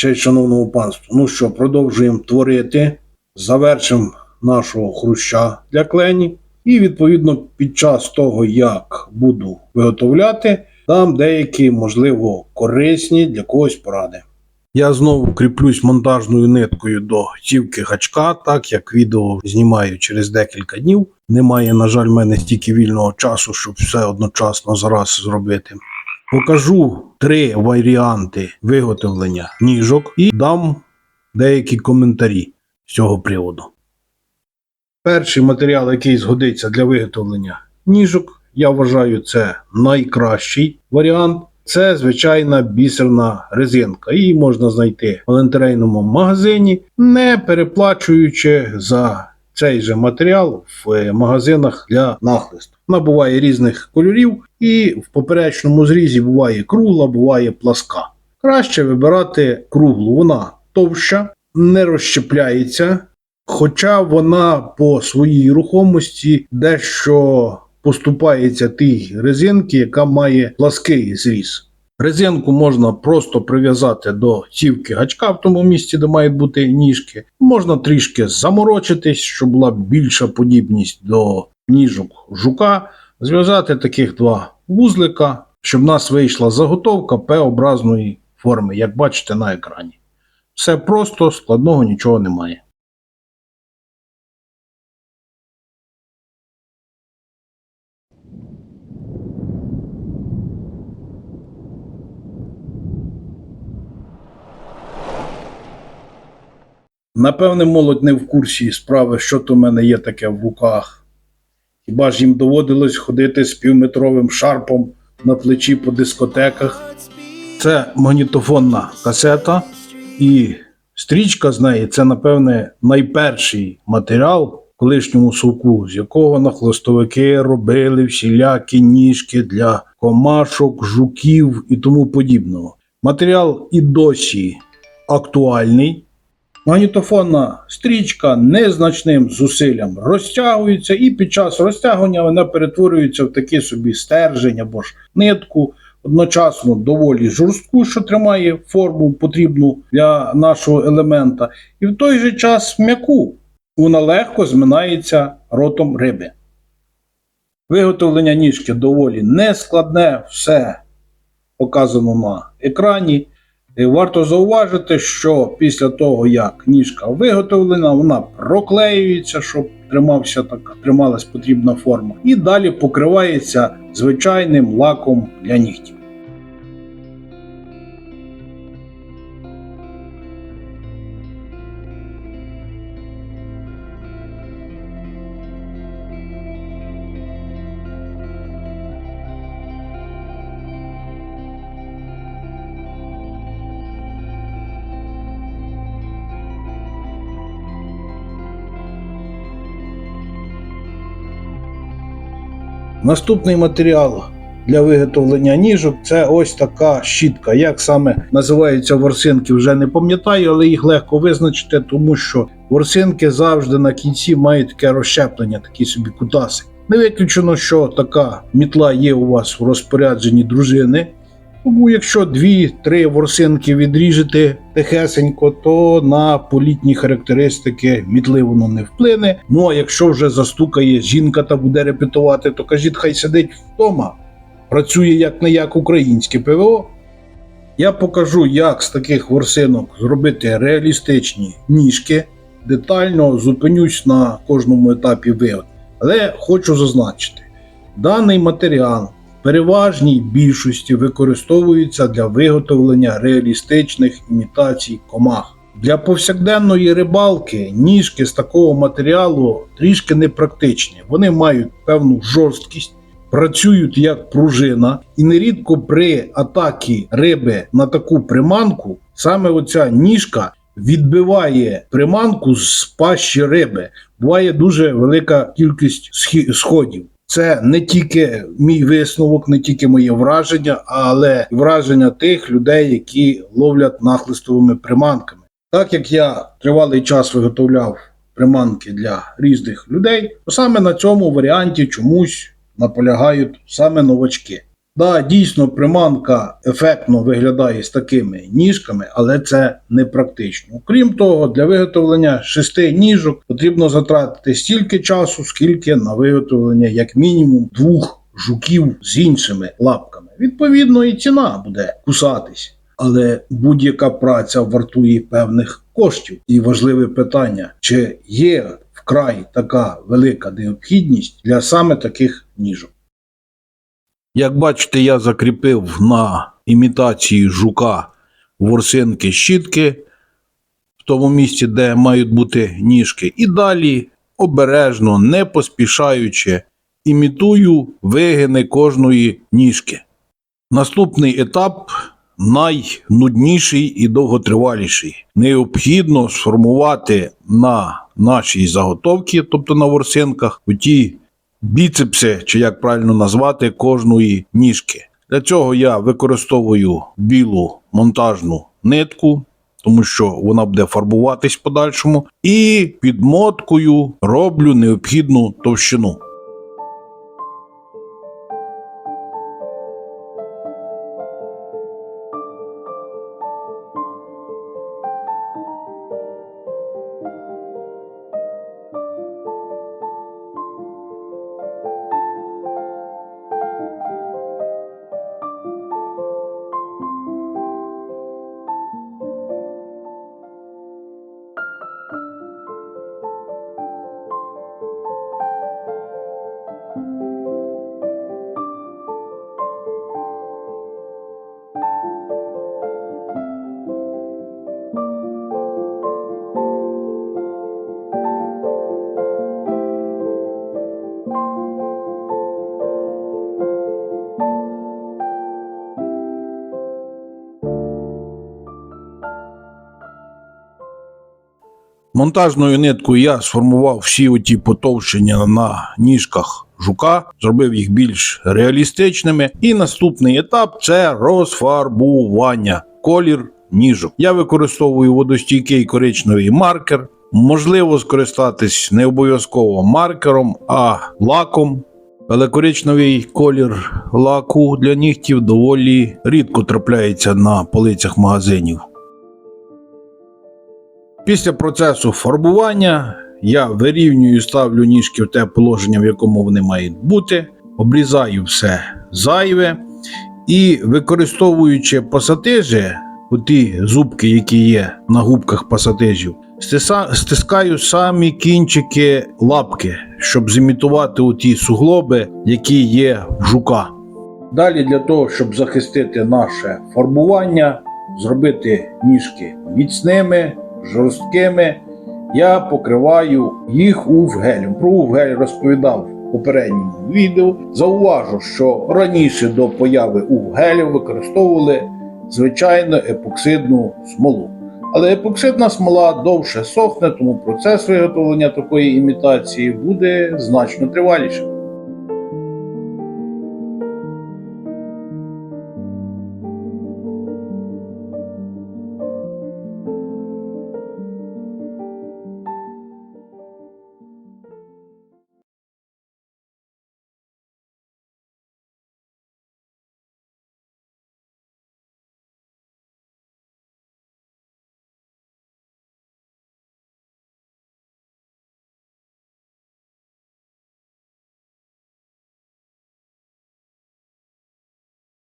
Честь шановному панству. Ну що, продовжуємо творити, завершимо нашого хруща для клені. І відповідно під час того, як буду виготовляти, дам деякі, можливо, корисні для когось поради. Я знову кріплюсь монтажною ниткою до цівки гачка, так як відео знімаю через декілька днів. Немає, на жаль, в мене стільки вільного часу, щоб все одночасно зараз зробити. Покажу три варіанти виготовлення ніжок і дам деякі коментарі з цього приводу. Перший матеріал, який згодиться для виготовлення ніжок, я вважаю, це найкращий варіант. Це звичайна бісерна резинка. Її можна знайти в галантерейному магазині, не переплачуючи за цей же матеріал в е, магазинах для нахлисту. Вона буває різних кольорів, і в поперечному зрізі буває кругла, буває пласка. Краще вибирати круглу, вона товща, не розщепляється, хоча вона по своїй рухомості дещо поступається тій резинки, яка має плаский зріз. Резинку можна просто прив'язати до цівки гачка в тому місці, де мають бути ніжки. Можна трішки заморочитись, щоб була більша подібність до ніжок жука. Зв'язати таких два вузлика, щоб в нас вийшла заготовка П-образної форми, як бачите на екрані. Все просто, складного нічого немає. Напевне, молодь не в курсі справи, що то в мене є таке в руках. Хіба ж їм доводилось ходити з півметровим шарпом на плечі по дискотеках? Це магнітофонна касета, і стрічка з неї це, напевне, найперший матеріал в колишньому совку, з якого на хлостовики робили всілякі ніжки для комашок, жуків і тому подібного. Матеріал і досі актуальний. Магнітофонна стрічка незначним зусиллям розтягується, і під час розтягування вона перетворюється в такий собі стержень або ж нитку, одночасно доволі жорстку, що тримає форму потрібну для нашого елемента, і в той же час м'яку. Вона легко зминається ротом риби. Виготовлення ніжки доволі нескладне, все показано на екрані. Варто зауважити, що після того, як ніжка виготовлена, вона проклеюється, щоб тримався так, трималась потрібна форма, і далі покривається звичайним лаком для нігтів. Наступний матеріал для виготовлення ніжок це ось така щітка. Як саме називаються ворсинки, вже не пам'ятаю, але їх легко визначити, тому що ворсинки завжди на кінці мають таке розщеплення, такі собі кутаси. Не виключено, що така мітла є у вас в розпорядженні дружини. Тому якщо дві-три ворсинки відріжете тихесенько, то на політні характеристики мітли воно не вплине. Ну а якщо вже застукає жінка та буде репетувати, то кажіть, хай сидить вдома. Працює як не як українське ПВО. Я покажу, як з таких ворсинок зробити реалістичні ніжки. Детально зупинюсь на кожному етапі вигод. Але хочу зазначити, даний матеріал переважній більшості використовується для виготовлення реалістичних імітацій комах. Для повсякденної рибалки ніжки з такого матеріалу трішки непрактичні. Вони мають певну жорсткість, працюють як пружина, і нерідко при атакі риби на таку приманку саме оця ніжка відбиває приманку з пащі риби. Буває дуже велика кількість сходів. Це не тільки мій висновок, не тільки моє враження, але враження тих людей, які ловлять нахлистовими приманками. Так як я тривалий час виготовляв приманки для різних людей, то саме на цьому варіанті чомусь наполягають саме новачки. Да, дійсно, приманка ефектно виглядає з такими ніжками, але це не практично. Крім того, для виготовлення шести ніжок потрібно затратити стільки часу, скільки на виготовлення як мінімум двох жуків з іншими лапками. Відповідно, і ціна буде кусатись. Але будь-яка праця вартує певних коштів. І важливе питання: чи є вкрай така велика необхідність для саме таких ніжок? Як бачите, я закріпив на імітації жука ворсинки щітки в тому місці, де мають бути ніжки. І далі обережно, не поспішаючи, імітую вигини кожної ніжки. Наступний етап найнудніший і довготриваліший. Необхідно сформувати на нашій заготовці, тобто на ворсинках, оті біцепси, чи як правильно назвати, кожної ніжки. Для цього я використовую білу монтажну нитку, тому що вона буде фарбуватись в подальшому, і підмоткою роблю необхідну товщину. Монтажною ниткою я сформував всі оті потовщення на ніжках жука, зробив їх більш реалістичними. І наступний етап це розфарбування. Колір ніжок. Я використовую водостійкий коричневий маркер. Можливо скористатись не обов'язково маркером, а лаком. Але коричневий колір лаку для нігтів доволі рідко трапляється на полицях магазинів. Після процесу фарбування я вирівнюю, ставлю ніжки в те положення, в якому вони мають бути, обрізаю все зайве і використовуючи пасатижі, оті зубки, які є на губках пасатижів, стискаю самі кінчики лапки, щоб зімітувати оті суглоби, які є в жука. Далі для того, щоб захистити наше фарбування, зробити ніжки міцними, жорсткими, я покриваю їх ув-гелем. Про ув-гель розповідав в попередньому відео. Зауважу, що раніше до появи ув-гелів використовували звичайно епоксидну смолу. Але епоксидна смола довше сохне, тому процес виготовлення такої імітації буде значно тривалішим.